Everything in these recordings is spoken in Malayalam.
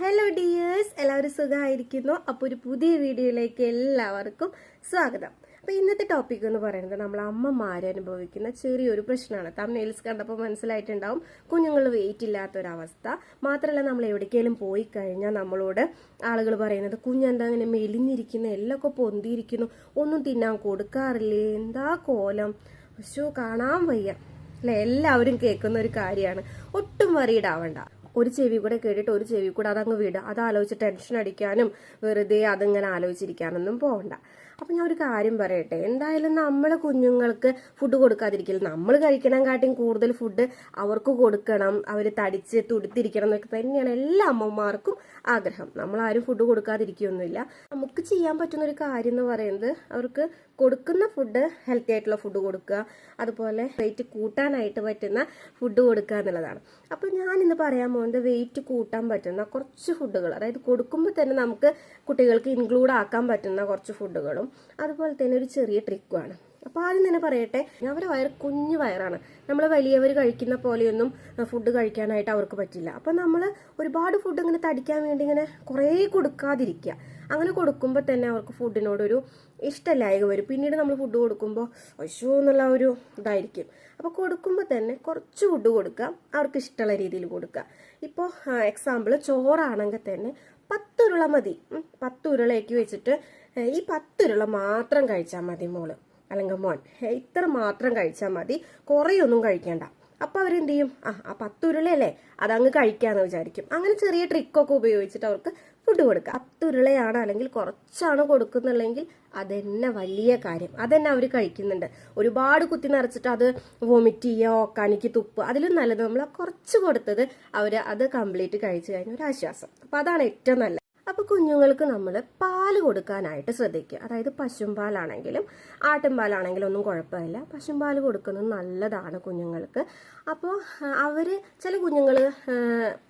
ഹലോ ഡിയേഴ്സ് എല്ലാവരും സുഖമായിരിക്കുന്നു. അപ്പോൾ ഒരു പുതിയ വീഡിയോയിലേക്ക് എല്ലാവർക്കും സ്വാഗതം. അപ്പോൾ ഇന്നത്തെ ടോപ്പിക് എന്ന് പറയുന്നത് നമ്മൾ അമ്മമാർ അനുഭവിക്കുന്ന ചെറിയൊരു പ്രശ്നമാണ്. തമ്മിൽസ് കണ്ടപ്പോൾ മനസ്സിലായിട്ടുണ്ടാവും കുഞ്ഞുങ്ങൾ വെയിറ്റ് ഇല്ലാത്തൊരവസ്ഥ. മാത്രമല്ല നമ്മൾ എവിടേക്കെങ്കിലും പോയി കഴിഞ്ഞാൽ നമ്മളോട് ആളുകൾ പറയുന്നത് കുഞ്ഞെന്താ അങ്ങനെ മെലിഞ്ഞിരിക്കുന്നു? എല്ലൊക്കെ പൊന്തിയിരിക്കുന്നു. ഒന്നും തിന്നാൻ കൊടുക്കാറില്ലേ? എന്താ കോലം? പക്ഷോ കാണാൻ വയ്യ. അല്ലെ? എല്ലാവരും കേൾക്കുന്ന ഒരു കാര്യമാണ്. ഒട്ടും വറീഡ് ആവണ്ട. ഒരു ചെവി കൂടെ കേട്ടിട്ട് ഒരു ചെവി കൂടെ അതങ്ങ് വിടുക. അത് ആലോചിച്ച് ടെൻഷൻ അടിക്കാനും വെറുതെ അതിങ്ങനെ ആലോചിച്ചിരിക്കാനൊന്നും പോകണ്ട അപ്പം ഞാൻ ഒരു കാര്യം പറയട്ടെ. എന്തായാലും നമ്മളെ കുഞ്ഞുങ്ങൾക്ക് ഫുഡ് കൊടുക്കാതിരിക്കില്ല നമ്മൾ കഴിക്കണം കാട്ടിയും കൂടുതൽ ഫുഡ് അവർക്ക് കൊടുക്കണം. അവർ തടിച്ച് തുടുത്തിരിക്കണം എന്നൊക്കെ തന്നെയാണ് എല്ലാ അമ്മമാർക്കും ആഗ്രഹം. നമ്മൾ ആരും ഫുഡ് കൊടുക്കാതിരിക്കുകയൊന്നുമില്ല നമുക്ക് ചെയ്യാൻ പറ്റുന്ന ഒരു കാര്യം എന്ന് പറയുന്നത് അവർക്ക് കൊടുക്കുന്ന ഫുഡ് ഹെൽത്തി ആയിട്ടുള്ള ഫുഡ് കൊടുക്കുക. അതുപോലെ വെയിറ്റ് കൂട്ടാനായിട്ട് പറ്റുന്ന ഫുഡ് കൊടുക്കുക എന്നുള്ളതാണ്. അപ്പോൾ ഇന്ന് പറയാൻ പോകുന്നത് വെയിറ്റ് കൂട്ടാൻ പറ്റുന്ന കുറച്ച് ഫുഡുകൾ അതായത് കൊടുക്കുമ്പോൾ തന്നെ നമുക്ക് കുട്ടികൾക്ക് ഇൻക്ലൂഡ് ആക്കാൻ പറ്റുന്ന കുറച്ച് ഫുഡുകളും അതുപോലെ തന്നെ ഒരു ചെറിയ ട്രിക്കുമാണ് അപ്പോൾ ആദ്യം തന്നെ പറയട്ടെ അവരുടെ വയറ് കുഞ്ഞു വയറാണ്. നമ്മൾ വലിയവർ കഴിക്കുന്ന പോലെയൊന്നും ഫുഡ് കഴിക്കാനായിട്ട് അവർക്ക് പറ്റില്ല. അപ്പോൾ നമ്മൾ ഒരുപാട് ഫുഡ് ഇങ്ങനെ തടിക്കാൻ വേണ്ടി ഇങ്ങനെ കുറേ കൊടുക്കാതിരിക്കുക. അങ്ങനെ കൊടുക്കുമ്പോൾ തന്നെ അവർക്ക് ഫുഡിനോടൊരു ഇഷ്ടമല്ലായക വരും. പിന്നീട് നമ്മൾ ഫുഡ് കൊടുക്കുമ്പോൾ അശോ എന്നുള്ള ഒരു ഇതായിരിക്കും. അപ്പോൾ കൊടുക്കുമ്പോൾ തന്നെ കുറച്ച് ഫുഡ് കൊടുക്കുക അവർക്ക് ഇഷ്ടമുള്ള രീതിയിൽ കൊടുക്കുക. ഇപ്പോൾ എക്സാമ്പിൾ ചോറാണെങ്കിൽ തന്നെ പത്തുരുള മതി. പത്തുരുളയൊക്കെ വെച്ചിട്ട് ഈ പത്തുരുള മാത്രം കഴിച്ചാൽ മതി മോൾ. അല്ലെങ്കിൽ മോൻ ഇത്ര മാത്രം കഴിച്ചാൽ മതി കുറേയൊന്നും കഴിക്കേണ്ട. അപ്പൊ അവരെന്ത് ചെയ്യും ആ ആ പത്തുരുളയല്ലേ അതങ്ങ് കഴിക്കാന്ന് വിചാരിക്കും. അങ്ങനെ ചെറിയ ട്രിക്കൊക്കെ ഉപയോഗിച്ചിട്ട് അവർക്ക് ഫുഡ് കൊടുക്കുക പത്തുരുളയാണ് അല്ലെങ്കിൽ കുറച്ചാണ് കൊടുക്കുന്നുള്ളെങ്കിൽ അതെന്നെ വലിയ കാര്യം. അതന്നെ അവർ കഴിക്കുന്നുണ്ട്. ഒരുപാട് കുത്തി നിറച്ചിട്ട് അത് വോമിറ്റ് ചെയ്യുക ഓക്കാനിക്ക് തുപ്പ് അതിലും നല്ലത് നമ്മൾ കുറച്ച് കൊടുത്തത് അവർ അത് കംപ്ലീറ്റ് കഴിച്ചു കഴിഞ്ഞ ഒരു ആശ്വാസം. അപ്പൊ അതാണ് ഏറ്റവും നല്ലത്. അപ്പോൾ കുഞ്ഞുങ്ങൾക്ക് നമ്മൾ പാൽ കൊടുക്കാനായിട്ട് ശ്രദ്ധിക്കുക. അതായത് പശുമ്പാലാണെങ്കിലും ആട്ടുംപാലാണെങ്കിലും ഒന്നും കുഴപ്പമില്ല. പശുമ്പാൽ കൊടുക്കുന്നത് നല്ലതാണ് കുഞ്ഞുങ്ങൾക്ക്. അപ്പോൾ അവർ ചില കുഞ്ഞുങ്ങൾ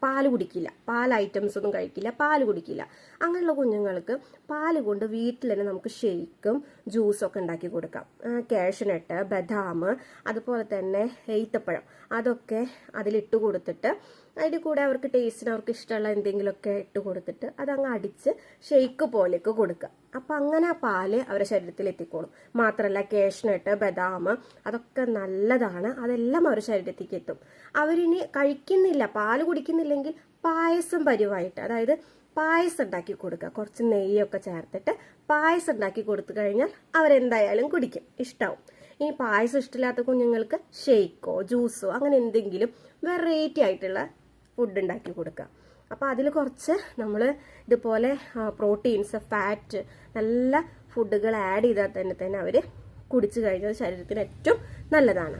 പാൽ കുടിക്കില്ല. പാൽ ഐറ്റംസ് ഒന്നും കഴിക്കില്ല പാൽ കുടിക്കില്ല. അങ്ങനെയുള്ള കുഞ്ഞുങ്ങൾക്ക് പാൽ കൊണ്ട് വീട്ടിൽ തന്നെ നമുക്ക് ഷെയ്ക്കും ജ്യൂസൊക്കെ ഉണ്ടാക്കി കൊടുക്കാം. കാഷ്യനട്ട് ബദാം അതുപോലെ തന്നെ ഏത്തപ്പഴം അതൊക്കെ അതിലിട്ട് കൊടുത്തിട്ട് അതിന്റെ കൂടെ അവർക്ക് ടേസ്റ്റിന് അവർക്ക് ഇഷ്ടമുള്ള എന്തെങ്കിലുമൊക്കെ ഇട്ട് കൊടുത്തിട്ട് അതങ്ങ് അടിച്ച് ഷെയ്ക്ക് പോലേക്ക് കൊടുക്കുക. അപ്പം അങ്ങനെ ആ പാൽ അവരുടെ ശരീരത്തിൽ എത്തിക്കോളും. മാത്രമല്ല കേഷ്നട്ട് ബദാം അതൊക്കെ നല്ലതാണ്. അതെല്ലാം അവരുടെ ശരീരത്തേക്ക് എത്തും. അവരിനി കഴിക്കുന്നില്ല പാൽ കുടിക്കുന്നില്ലെങ്കിൽ പായസം പരുവായിട്ട് അതായത് പായസം ഉണ്ടാക്കി കൊടുക്കുക. കുറച്ച് നെയ്യൊക്കെ ചേർത്തിട്ട് പായസം ഉണ്ടാക്കി കൊടുത്തു കഴിഞ്ഞാൽ അവരെന്തായാലും കുടിക്കും. ഇഷ്ടാവും. ഇനി പായസം ഇഷ്ടമില്ലാത്ത കുഞ്ഞുങ്ങൾക്ക് ഷെയ്ക്കോ ജ്യൂസോ അങ്ങനെ എന്തെങ്കിലും വെറൈറ്റി ആയിട്ടുള്ള ഫുഡ് ഉണ്ടാക്കി കൊടുക്കുക. അപ്പോൾ അതിൽ കുറച്ച് നമ്മൾ ഇതുപോലെ പ്രോട്ടീൻസ് ഫാറ്റ് നല്ല ഫുഡുകൾ ആഡ് ചെയ്താൽ തന്നെ തന്നെ അവർ കുടിച്ചു കഴിഞ്ഞാൽ ശരീരത്തിന് ഏറ്റവും നല്ലതാണ്.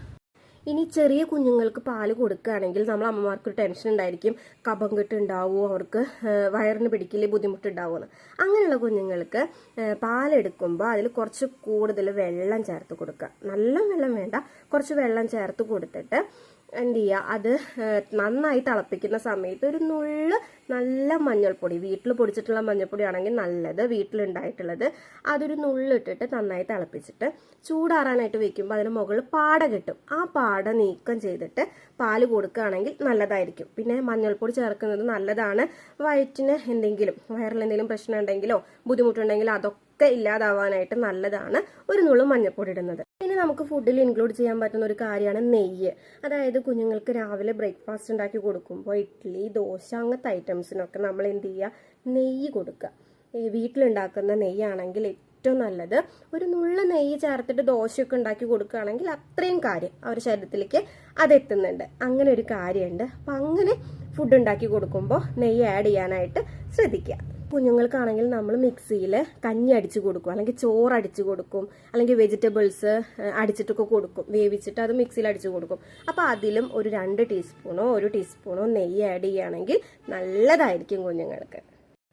ഇനി ചെറിയ കുഞ്ഞുങ്ങൾക്ക് പാൽ കൊടുക്കുകയാണെങ്കിൽ നമ്മൾ അമ്മമാർക്ക് ടെൻഷൻ ഉണ്ടായിരിക്കും. കഫം കെട്ടുണ്ടാവുമോ അവർക്ക് വയറിന് പിടിക്കില്ല ബുദ്ധിമുട്ടുണ്ടാവുമെന്ന്. അങ്ങനെയുള്ള കുഞ്ഞുങ്ങൾക്ക് പാലെടുക്കുമ്പോൾ അതിൽ കുറച്ച് കൂടുതൽ വെള്ളം ചേർത്ത് കൊടുക്കുക. നല്ല വെള്ളം വേണ്ട കുറച്ച് വെള്ളം ചേർത്ത് കൊടുത്തിട്ട് എന്ത് ചെയ്യുക അത് നന്നായി തിളപ്പിക്കുന്ന സമയത്ത് ഒരു നുള്ള് നല്ല മഞ്ഞൾപ്പൊടി വീട്ടിൽ പൊടിച്ചിട്ടുള്ള മഞ്ഞൾപ്പൊടി ആണെങ്കിൽ നല്ലത് വീട്ടിലുണ്ടായിട്ടുള്ളത്. അതൊരു നുള്ളിട്ടിട്ട് നന്നായി തിളപ്പിച്ചിട്ട് ചൂടാറാനായിട്ട് വെക്കുമ്പോൾ അതിന് മുകളിൽ പാട കിട്ടും. ആ പാട നീക്കം ചെയ്തിട്ട് പാൽ കൊടുക്കുകയാണെങ്കിൽ നല്ലതായിരിക്കും. പിന്നെ മഞ്ഞൾപ്പൊടി ചേർക്കുന്നത് നല്ലതാണ്. വയറ്റിന് എന്തെങ്കിലും വയറിൽ എന്തെങ്കിലും പ്രശ്നം ഉണ്ടെങ്കിലോ ബുദ്ധിമുട്ടുണ്ടെങ്കിലോ അതൊക്കെ ഇല്ലാതാവാനായിട്ട് നല്ലതാണ് ഒരു നുള്ളു മഞ്ഞൾപ്പൊടി ഇടുന്നത്. ഇനി നമുക്ക് ഫുഡിൽ ഇൻക്ലൂഡ് ചെയ്യാൻ പറ്റുന്ന ഒരു കാര്യമാണ് നെയ്യ്. അതായത് കുഞ്ഞുങ്ങൾക്ക് രാവിലെ ബ്രേക്ക്ഫാസ്റ്റ് ഉണ്ടാക്കി കൊടുക്കുമ്പോൾ ഇഡ്ഡലി ദോശ അങ്ങനത്തെ ഐറ്റംസിനൊക്കെ നമ്മൾ എന്ത് ചെയ്യുക? നെയ്യ് കൊടുക്കുക. ഈ വീട്ടിലുണ്ടാക്കുന്ന നെയ്യാണെങ്കിൽ ഏറ്റവും നല്ലത് ഒരു നുള്ള നെയ്യ് ചേർത്തിട്ട് ദോശയൊക്കെ ഉണ്ടാക്കി കൊടുക്കുകയാണെങ്കിൽ അത്രയും കാര്യം അവരുടെ ശരീരത്തിലേക്ക് അതെത്തുന്നുണ്ട് അങ്ങനെ ഒരു കാര്യമുണ്ട്. അപ്പം അങ്ങനെ ഫുഡ് ഉണ്ടാക്കി കൊടുക്കുമ്പോൾ നെയ്യ് ആഡ് ചെയ്യാനായിട്ട് ശ്രദ്ധിക്കുക. കുഞ്ഞുങ്ങൾക്കാണെങ്കിൽ നമ്മൾ മിക്സിയിൽ കഞ്ഞി അടിച്ച് കൊടുക്കും അല്ലെങ്കിൽ ചോറ് അടിച്ച് കൊടുക്കും അല്ലെങ്കിൽ വെജിറ്റബിൾസ് അടിച്ചിട്ടൊക്കെ കൊടുക്കും. വേവിച്ചിട്ട് അത് മിക്സിയിൽ അടിച്ച് കൊടുക്കും. അപ്പോൾ അതിലും ഒരു രണ്ട് ടീസ്പൂണോ ഒരു ടീസ്പൂണോ നെയ്യ് ആഡ് ചെയ്യുകയാണെങ്കിൽ നല്ലതായിരിക്കും കുഞ്ഞുങ്ങൾക്ക്.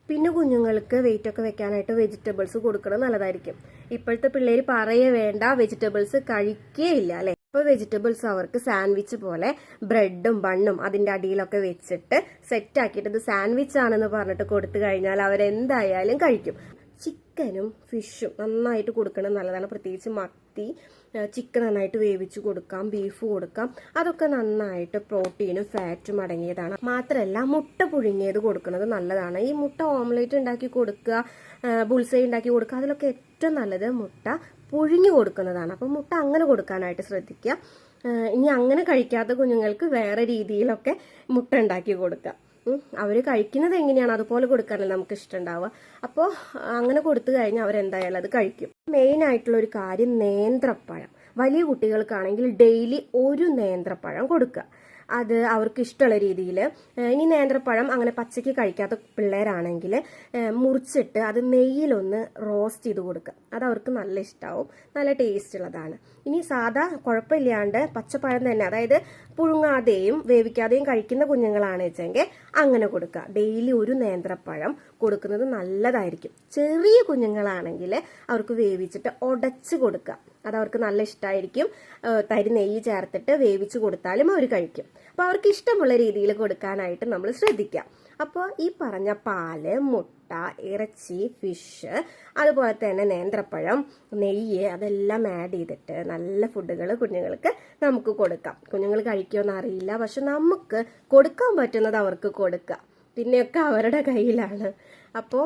പിന്നെ കുഞ്ഞുങ്ങൾക്ക് വെയിറ്റ് ഒക്കെ വെക്കാനായിട്ട് വെജിറ്റബിൾസ് കൊടുക്കണം നല്ലതായിരിക്കും. ഇപ്പോഴത്തെ പിള്ളേർ പറയേ വേണ്ട വെജിറ്റബിൾസ് കഴിക്കേ ഇല്ല അല്ലെ? അപ്പോൾ വെജിറ്റബിൾസ് അവർക്ക് സാൻഡ്വിച്ച് പോലെ ബ്രെഡും ബണ്ണും അതിന്റെ അടിയിലൊക്കെ വെച്ചിട്ട് സെറ്റ് ആക്കിയിട്ട് ഇത് സാൻഡ്വിച്ച് ആണെന്ന് പറഞ്ഞിട്ട് കൊടുത്തു കഴിഞ്ഞാൽ അവരെന്തായാലും കഴിക്കും. ചിക്കനും ഫിഷും നന്നായിട്ട് കൊടുക്കണം നല്ലതാണ്. പ്രത്യേകിച്ച് മത്തി ചിക്കൻ നന്നായിട്ട് വേവിച്ച് കൊടുക്കാം ബീഫ് കൊടുക്കാം. അതൊക്കെ നന്നായിട്ട് പ്രോട്ടീനും ഫാറ്റും അടങ്ങിയതാണ്. മാത്രമല്ല മുട്ട പുഴുങ്ങിയത് കൊടുക്കുന്നത് നല്ലതാണ്. ഈ മുട്ട ഓംലേറ്റ് ഉണ്ടാക്കി കൊടുക്കുക ബുൾസൈ ഉണ്ടാക്കി കൊടുക്കുക അതിലൊക്കെ ഏറ്റവും നല്ലത് മുട്ട പുഴുങ്ങി കൊടുക്കുന്നതാണ്. അപ്പം മുട്ട അങ്ങനെ കൊടുക്കാനായിട്ട് ശ്രദ്ധിക്കുക. ഇനി അങ്ങനെ കഴിക്കാത്ത കുഞ്ഞുങ്ങൾക്ക് വേറെ രീതിയിലൊക്കെ മുട്ട ഉണ്ടാക്കി കൊടുക്കുക. അവർ കഴിക്കുന്നത് എങ്ങനെയാണ് അതുപോലെ കൊടുക്കാനല്ല നമുക്ക് ഇഷ്ടമുണ്ടാവുക. അപ്പോൾ അങ്ങനെ കൊടുത്തു കഴിഞ്ഞാൽ അവരെന്തായാലും അത് കഴിക്കും. മെയിൻ ആയിട്ടുള്ള ഒരു കാര്യം നേന്ത്രപ്പഴം. വലിയ കുട്ടികൾക്കാണെങ്കിൽ ഡെയിലി ഒരു നേന്ത്രപ്പഴം കൊടുക്കുക. അത് അവർക്ക് ഇഷ്ടമുള്ള രീതിയിൽ ഇനി നേന്ത്രപ്പഴം അങ്ങനെ പച്ചയ്ക്ക് കഴിക്കാത്ത പിള്ളേരാണെങ്കിൽ മുറിച്ചിട്ട് അത് നെയ്യിലൊന്ന് റോസ്റ്റ് ചെയ്ത് കൊടുക്കുക അത് അവർക്ക് നല്ല ഇഷ്ടമാവും നല്ല ടേസ്റ്റ് ഉള്ളതാണ് ഇനി സാധാ കുഴപ്പമില്ലാണ്ട് പച്ചപ്പഴം തന്നെ അതായത് പുഴുങ്ങാതെയും വേവിക്കാതെയും കഴിക്കുന്ന കുഞ്ഞുങ്ങളാണ് വെച്ചെങ്കിൽ അങ്ങനെ കൊടുക്കുക ഡെയിലി ഒരു നേന്ത്രപ്പഴം കൊടുക്കുന്നത് നല്ലതായിരിക്കും. ചെറിയ കുഞ്ഞുങ്ങളാണെങ്കിൽ അവർക്ക് വേവിച്ചിട്ട് ഉടച്ച് കൊടുക്കുക അത് അവർക്ക് നല്ല ഇഷ്ടമായിരിക്കും തരി നെയ്യ് ചേർത്തിട്ട് വേവിച്ച് കൊടുത്താലും അവർ കഴിക്കും. അപ്പോൾ അവർക്ക് ഇഷ്ടമുള്ള രീതിയിൽ കൊടുക്കാനായിട്ട് നമ്മൾ ശ്രദ്ധിക്കാം അപ്പോൾ ഈ പറഞ്ഞ പാൽ മുട്ട ഇറച്ചി ഫിഷ് അതുപോലെ തന്നെ നേന്ത്രപ്പഴം നെയ്യ് അതെല്ലാം ആഡ് ചെയ്തിട്ട് നല്ല ഫുഡുകൾ കുഞ്ഞുങ്ങൾക്ക് നമുക്ക് കൊടുക്കാം. കുഞ്ഞുങ്ങൾ കഴിക്കുമെന്ന് അറിയില്ല. പക്ഷെ നമുക്ക് കൊടുക്കാൻ പറ്റുന്നത് അവർക്ക് കൊടുക്കാം പിന്നെയൊക്കെ അവരുടെ കയ്യിലാണ്. അപ്പോൾ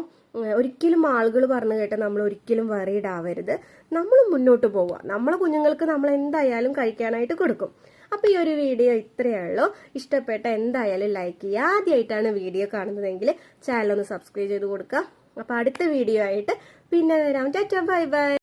ഒരിക്കലും ആളുകൾ പറഞ്ഞു കേട്ട് നമ്മൾ ഒരിക്കലും വറീഡ് ആവരുത് നമ്മൾ മുന്നോട്ട് പോവുക. നമ്മളെ കുഞ്ഞുങ്ങൾക്ക് നമ്മൾ എന്തായാലും കഴിക്കാനായിട്ട് കൊടുക്കും. അപ്പോൾ ഈ ഒരു വീഡിയോ ഇത്രയേ ഉള്ളൂ. ഇഷ്ടപ്പെട്ട എന്തായാലും ലൈക്ക് ചെയ്യുക. ആദ്യമായിട്ടാണ് വീഡിയോ കാണുന്നതെങ്കിൽ ചാനൽ ഒന്ന് സബ്സ്ക്രൈബ് ചെയ്ത് കൊടുക്കുക. അപ്പോൾ അടുത്ത വീഡിയോ ആയിട്ട് പിന്നെ വരാം. ചേച്ചാ ബൈ ബൈ.